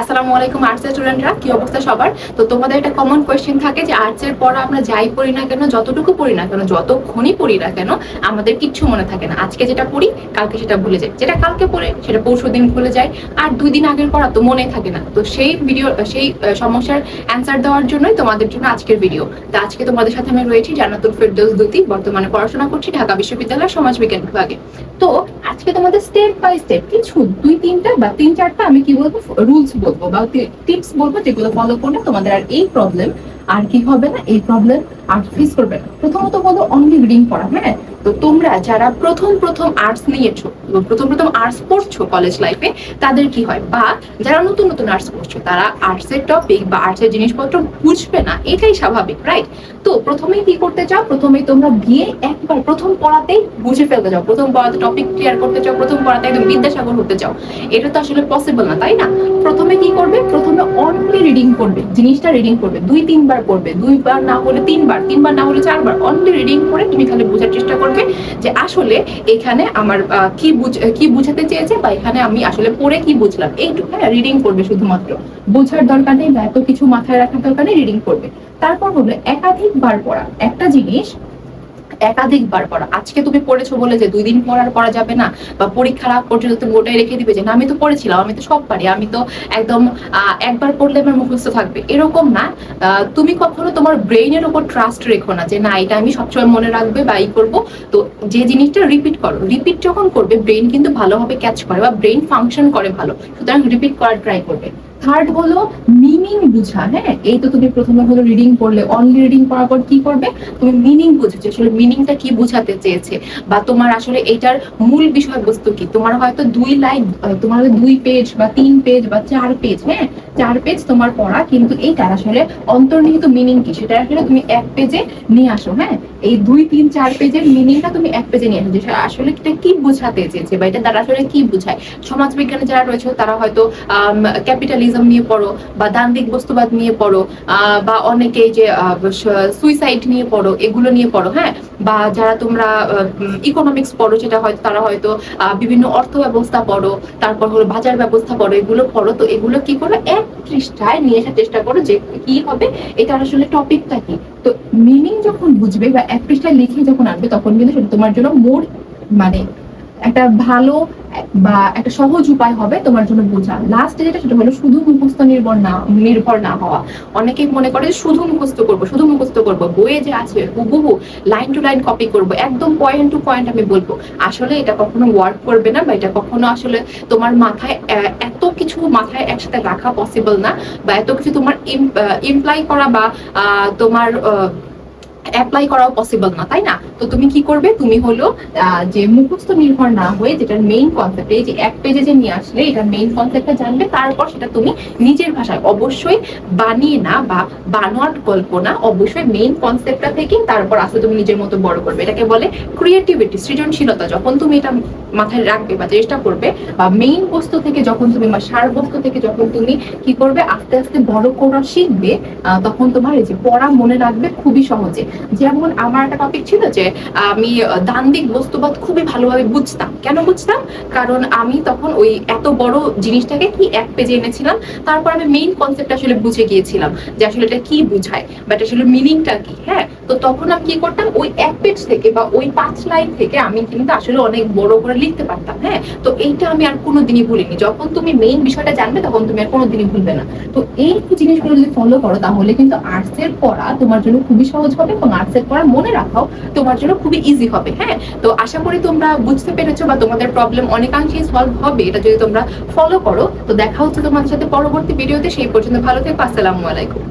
আসসালামু আলাইকুম আর্টসের স্টুডেন্টরা কি অবস্থা সবার? তো তোমাদের একটা কমন কোয়েশ্চেন থাকে যে আর্টসের পড়া আমরা যাই পড়ি না কেন, যতটুকু পড়ি না কেন, যতক্ষণই পড়ি না কেন, আমাদের কিচ্ছু মনে থাকে না। আজকে যেটা পড়ি, কালকে সেটা ভুলে যেটা কালকে পড়ে, সেটা পরশু দিন ভুলে যায় আর দুই দিন আগের পড়া তো মনে থাকে না। তো সেই ভিডিও সেই সমস্যার অ্যান্সার দেওয়ার জন্যই তোমাদের জন্য আজকের ভিডিও তো আজকে তোমাদের সাথে আমি রয়েছি জান্নাতুল ফেরদৌস দুতি, বর্তমানে পড়াশোনা করছি ঢাকা বিশ্ববিদ্যালয়ের সমাজ বিজ্ঞান বিভাগে। তো আজকে তোমাদের স্টেপ বাই স্টেপ কিছু, দুই তিনটা বা তিন চারটা আমি কি বলব রুলস বলব। বা টিপস বলব যেগুলো ফলো করলে তোমাদের আর এই প্রবলেম আর কি হবে না? এই প্রবলেম আর ফেস করবে না। প্রথমত বলো অনলি রিডিং পড়া হ্যাঁ? তো তোমরা যারা প্রথম প্রথম আর্টস নিয়েছো প্রথম প্রথম আর্টস পড়ছো কলেজ লাইফে তাদের কি হয়? বা যারা নতুন নতুন আর্টস পড়ছো, তারা আর্টসের টপিক বা আর্টসের জিনিসপত্র বুঝবে না, এটাই স্বাভাবিক রাইট তো প্রথমেই কি করতে চাও? প্রথমেই তোমরা গিয়ে একবার প্রথম পড়াতেই বুঝে ফেলতে চাও। প্রথম পড়াতে টপিক ক্লিয়ার করতে চাও, প্রথম পড়াতে একদম বিদ্যাসাগর হতে চাও। এটা তো আসলে পসিবল না, তাই না? প্রথমে কি করবে? প্রথমে অনলি রিডিং করবে, জিনিসটা রিডিং করবে, দুই তিনবার পড়বে, দুইবার না হলে তিনবার তিনবার না হলে চারবার অনলি রিডিং করে তুমি খালি বোঝার চেষ্টা করবে যে আসলে এখানে আমার কি কি বুঝাতে চেয়েছে বা এখানে আমি আসলে পড়ে কি বুঝলাম। এইটুকু হ্যাঁ রিডিং করবে শুধুমাত্র। বোঝার দরকার নেই, বা এত কিছু মাথায় রাখার দরকার নেই রিডিং করবে। তারপর হলো একাধিকবার পড়া। একটা জিনিস একাধিকবার পড়া। আজকে তুমি পড়েছো বলে যে দুই দিন পর আর পড়া যাবে না, বা পরীক্ষার আগ পর্যন্ত তুমি ওটাই রেখে দিবে যে, না, আমি তো পড়েছিলাম, আমি তো সব পারি, আমি তো একদম একবার পড়লে আমার মুখস্থ থাকবে। এরকম না। তুমি কখনো তোমার ব্রেইনের উপর ট্রাস্ট রেখো না যে, না, এটা আমি সবসময় মনে রাখবে বা ই করব। তো যে জিনিসটা রিপিট করো। রিপিট যখন করবে, ব্রেইন কিন্তু ভালোভাবে ক্যাচ করে বা ব্রেইন ফাংশন করে ভালো। সুতরাং রিপিট করার ট্রাই করবে। থার্ড হলো মিনিং বুঝা হ্যাঁ? এই তো তুমি প্রথমে হলো রিডিং করলে অনলি রিডিং করার পর কি করবে? তুমি মিনিং বুঝেছ, আসলে মিনিংটা কি বোঝাতে চেয়েছে? বা তোমার আসলে এটার মূল বিষয়বস্তু কি? তোমার হয়তো দুই লাইন তোমার দুই পেজ বা তিন পেজ বা চার পেজ হ্যাঁ? চার পেজ তোমার পড়া, কিন্তু এইটার আসলে অন্তর্নিহিত মিনিং কি? সেটা আসলে তুমি এক পেজে নিয়ে আসো হ্যাঁ? এই দুই, তিন, চার পেজের মিনিংটা তুমি এক পেজে নিয়ে আসো আসলে এটা কি বোঝাতে চেয়েছে বা এটা তারা আসলে কি বোঝায়? সমাজ বিজ্ঞানে যারা রয়েছে, তারা হয়তো ক্যাপিটালিজম নিয়ে পড়ো বা দান্দিক বস্তুবাদ নিয়ে পড়ো বা অনেকে যে সুইসাইড নিয়ে পড়ো, এগুলো নিয়ে পড়ো হ্যাঁ? বা যারা তোমরা ইকোনমিক্স পড়ো সেটা হয়তো তারা হয়তো বিভিন্ন অর্থ ব্যবস্থা পড়ো, তারপর হলো বাজার ব্যবস্থা পড়ো, এগুলো পড়ো, তো এগুলো কি করো? এক পৃষ্ঠায় নিয়ে আসার চেষ্টা করো যে কি হবে, এটা আসলে টপিকটা কি? তো মিনিং যখন বুঝবে বা এক পৃষ্ঠায় লিখে যখন আনবে তখন কিন্তু সেটা তোমার জন্য মোর মানে একটা ভালো বা একটা সহজ উপায় হবে তোমার জন্য বোঝা। লাস্টে যেটা, সেটা হলো শুধু মুখস্থ নির্ভর না নির্ভর না হওয়া। অনেকেই মনে করে শুধু মুখস্থ করব, শুধু মুখস্থ করব, বইয়ে যে আছে, হুবহু লাইন টু লাইন কপি করব, একদম পয়েন্ট টু পয়েন্ট আমি বলব। আসলে এটা কখনো ওয়ার্ক করবে না বা এটা কখনো আসলে তোমার মাথায় এত কিছু মাথায় একসাথে রাখা পসিবল না বা এত কিছু তোমার ইমপ্লাই করা বা তোমার অ্যাপ্লাই করাও পসিবল না, তাই না? তো তুমি কি করবে? তুমি হলো যে মুখস্থ নির্ভর না হয়ে যেটার মেইন কনসেপ্ট এই যে এক পেজে যে নিয়ে আসলে এটার মেইন কনসেপ্টটা জানবে, তারপর সেটা তুমি নিজের ভাষায়, অবশ্যই বানিয়ে না বা বানোয়াট গল্প না, অবশ্যই মেইন কনসেপ্টটা থেকে তারপর আস্তে তুমি নিজের মতো বড় করবে। এটাকে বলে ক্রিয়েটিভিটি সৃজনশীলতা। যখন তুমি এটা মাথায় রাখবে বা চেষ্টা করবে, বা মেইন বস্তু থেকে যখন তুমি, বা সার বস্তু থেকে যখন তুমি কি করবে, আস্তে আস্তে বড় করা শিখবে তখন তোমার এই যে পড়া মনে রাখবে খুবই সহজে। যেমন আমার একটা টপিক ছিল যে আমি দান্দিক বস্তুবাদ খুবই ভালোভাবে বুঝতাম। কেন বুঝতাম? কারণ আমি তখন ওই এত বড় জিনিসটাকে কি এক পেজে এনেছিলাম, তারপর আমি মেইন কনসেপ্ট আসলে বুঝে গিয়েছিলাম যে আসলে এটা কি বুঝায় বা এটা আসলে মিনিংটা কি হ্যাঁ? তো তখন আমি কি করতাম? ওই এক পেজ থেকে বা ওই পাঁচ লাইন থেকে আমি কিন্তু আসলে অনেক বড় করে লিখতে পারতাম হ্যাঁ? তো এইটা আমি আর কোনোদিনই ভুলিনি। যখন তুমি মেইন বিষয়টা জানবে, তখন তুমি আর কোনোদিনই ভুলবে না। তো এই জিনিসগুলো যদি ফলো করো, তাহলে কিন্তু আর্টস এর পড়া তোমার জন্য খুবই সহজ হবে। এবং আর্টস করা মনে রাখাও তোমার জন্য খুবই ইজি হবে হ্যাঁ? তো আশা করি তোমরা বুঝতে পেরেছ বা তোমাদের প্রবলেম অনেকাংশেই সলভ হবে, এটা যদি তোমরা ফলো করো। তো দেখা হচ্ছে তোমাদের সাথে পরবর্তী ভিডিওতে সেই পর্যন্ত ভালো থেকো, আসসালামু আলাইকুম।